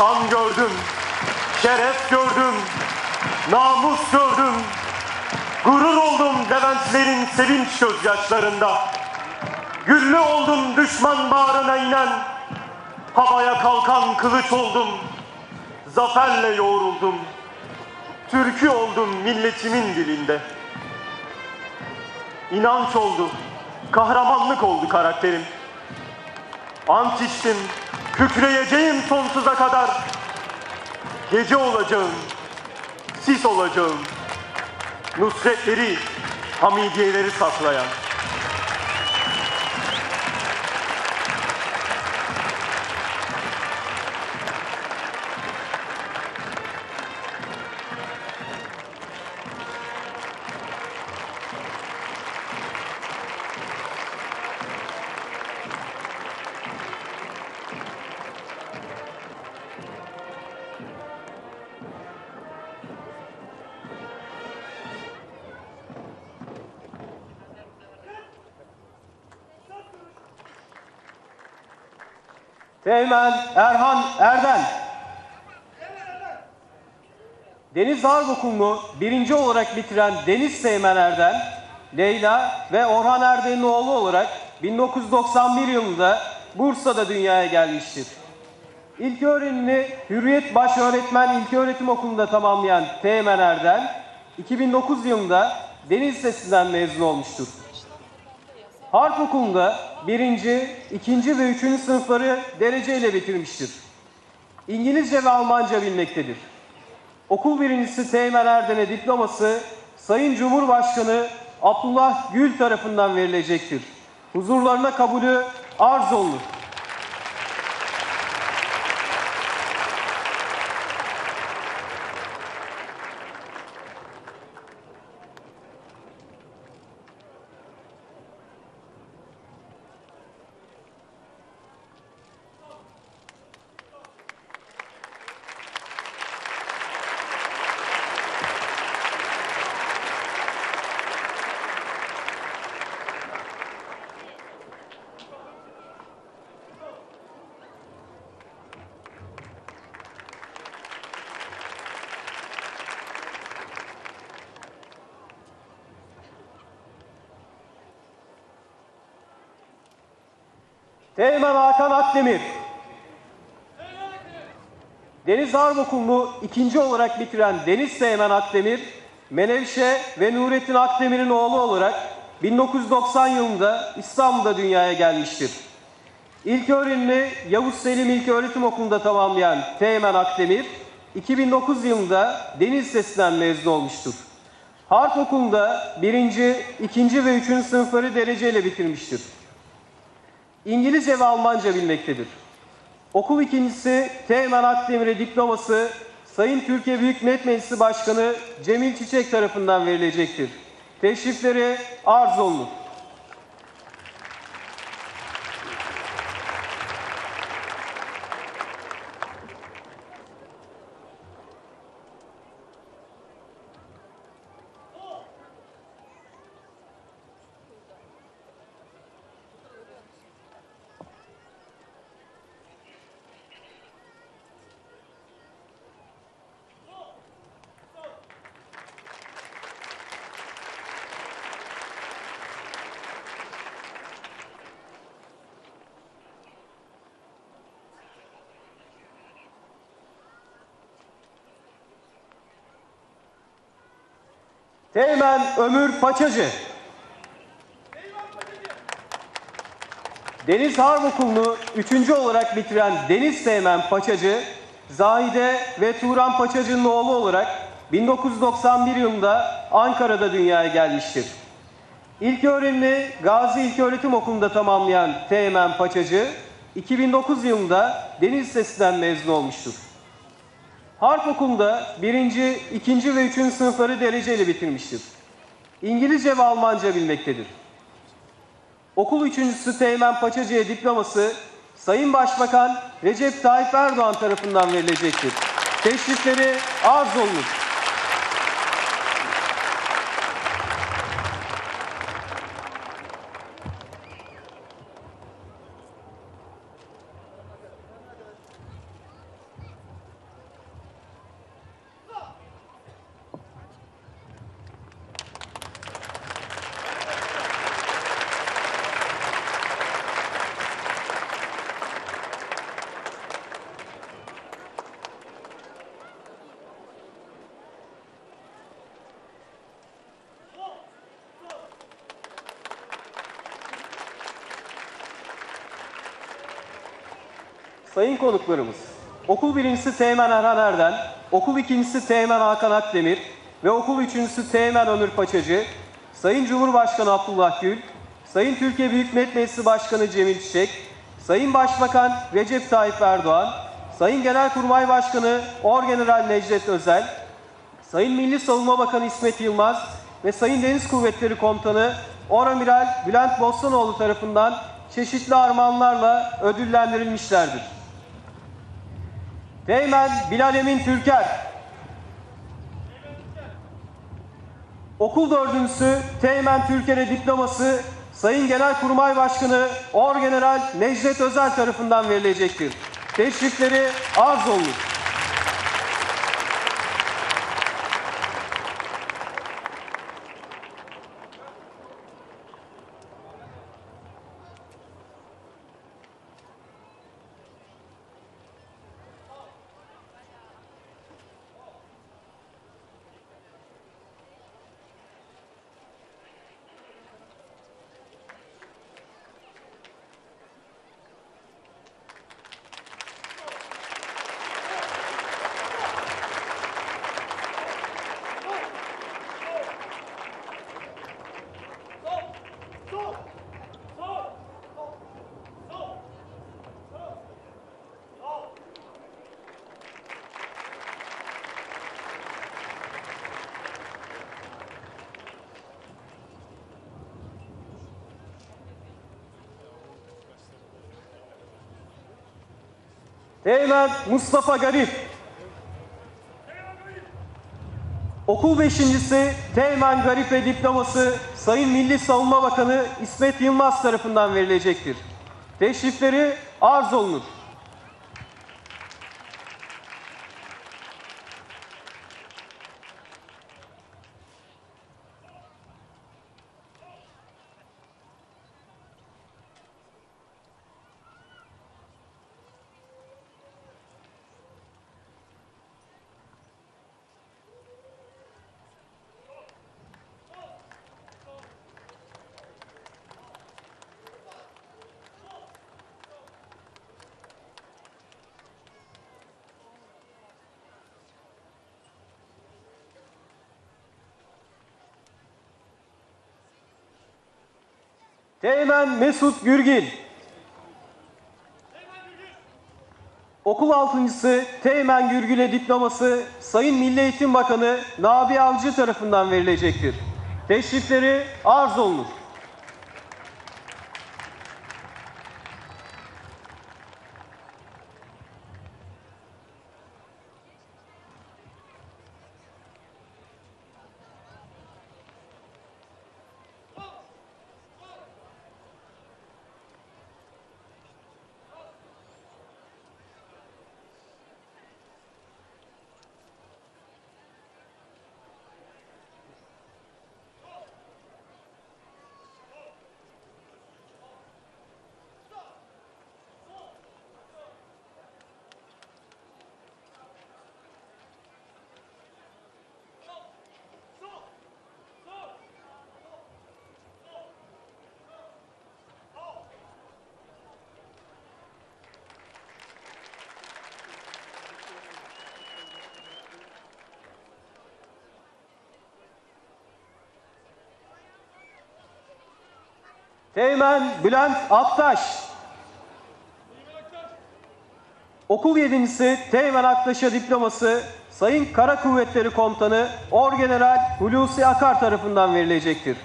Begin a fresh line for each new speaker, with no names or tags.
Şan gördüm, şeref gördüm, namus gördüm. Gurur oldum Leventlerin sevinç gözyaşlarında. Güllü oldum düşman bağrına inen. Havaya kalkan kılıç oldum. Zaferle yoğruldum. Türkü oldum milletimin dilinde. İnanç oldu, kahramanlık oldu karakterim. Ant içtim, kükreyeceğim sonsuza kadar. Gece olacağım, sis olacağım. Nusretleri, hamidiyeleri saklayan.
Teğmen Erhan Erden. Deniz Harp Okulu'nu birinci olarak bitiren Deniz Teğmen Erden, Leyla ve Orhan Erden'in oğlu olarak 1991 yılında Bursa'da dünyaya gelmiştir. İlk öğrenimini Hürriyet Başöğretmen İlköğretim Okulu'nda tamamlayan Teğmen Erden, 2009 yılında Deniz Lisesi'nden mezun olmuştur. Harp Okulu'nda birinci, ikinci ve üçüncü sınıfları dereceyle bitirmiştir. İngilizce ve Almanca bilmektedir. Okul birincisi Teğmen Erden'e diploması Sayın Cumhurbaşkanı Abdullah Gül tarafından verilecektir. Huzurlarına kabulü arz olunur. Teğmen Hakan Akdemir. Deniz Harp Okulu'nu ikinci olarak bitiren Deniz Teğmen Akdemir, Menevşe ve Nurettin Akdemir'in oğlu olarak 1990 yılında İstanbul'da dünyaya gelmiştir. İlk öğrenimi Yavuz Selim İlköğretim Okulu'nda tamamlayan Teğmen Akdemir, 2009 yılında Deniz Lisesi'nden mezun olmuştur. Harp Okulu'nda birinci, ikinci ve üçüncü sınıfları dereceyle bitirmiştir. İngilizce ve Almanca bilmektedir. Okul ikincisi Teğmen Akdemir'e diploması Sayın Türkiye Büyük Millet Meclisi Başkanı Cemil Çiçek tarafından verilecektir. Teşrifleri arz olunur. Teğmen Ömür Paçacı. Deniz Harp üçüncü olarak bitiren Deniz Teğmen Paçacı, Zahide ve Turan Paçacı'nın oğlu olarak 1991 yılında Ankara'da dünyaya gelmiştir. İlk öğrenimi Gazi İlköğretim Okulu'nda tamamlayan Teğmen Paçacı, 2009 yılında Deniz Lisesi'nden mezun olmuştur. Harp Okulu'nda birinci, ikinci ve üçüncü sınıfları dereceyle bitirmiştir. İngilizce ve Almanca bilmektedir. Okul üçüncüsü Teğmen Paçacı'ya diploması Sayın Başbakan Recep Tayyip Erdoğan tarafından verilecektir. Teşrifleri arz olunur. Sayın konuklarımız, okul birincisi Teğmen Erhan Erden, okul ikincisi Teğmen Hakan Akdemir ve okul üçüncüsü Teğmen Onur Paçacı, Sayın Cumhurbaşkanı Abdullah Gül, Sayın Türkiye Büyük Millet Meclisi Başkanı Cemil Çiçek, Sayın Başbakan Recep Tayyip Erdoğan, Sayın Genelkurmay Başkanı Orgeneral Necdet Özel, Sayın Milli Savunma Bakanı İsmet Yılmaz ve Sayın Deniz Kuvvetleri Komutanı Oramiral Bülent Bostanoğlu tarafından çeşitli armağanlarla ödüllendirilmişlerdir. Teğmen Bilal Emin Türker Okul dördüncüsü Teğmen Türker'e diploması Sayın Genelkurmay Başkanı Orgeneral Necdet Özel tarafından verilecektir. Teşrifleri arz olunur. Teğmen Mustafa Garip. Okul beşincisi Teğmen Garip'e diploması Sayın Milli Savunma Bakanı İsmet Yılmaz tarafından verilecektir. Teşrifleri arz olunur. Teğmen Mesut Gürgil. Okul altıncısı Teğmen Gürgül'e diploması Sayın Milli Eğitim Bakanı Nabi Avcı tarafından verilecektir. Teşrifleri arz olunur. Teğmen Bülent Aktaş. Okul yedincisi Teğmen Aktaş'a diploması Sayın Kara Kuvvetleri Komutanı Orgeneral Hulusi Akar tarafından verilecektir.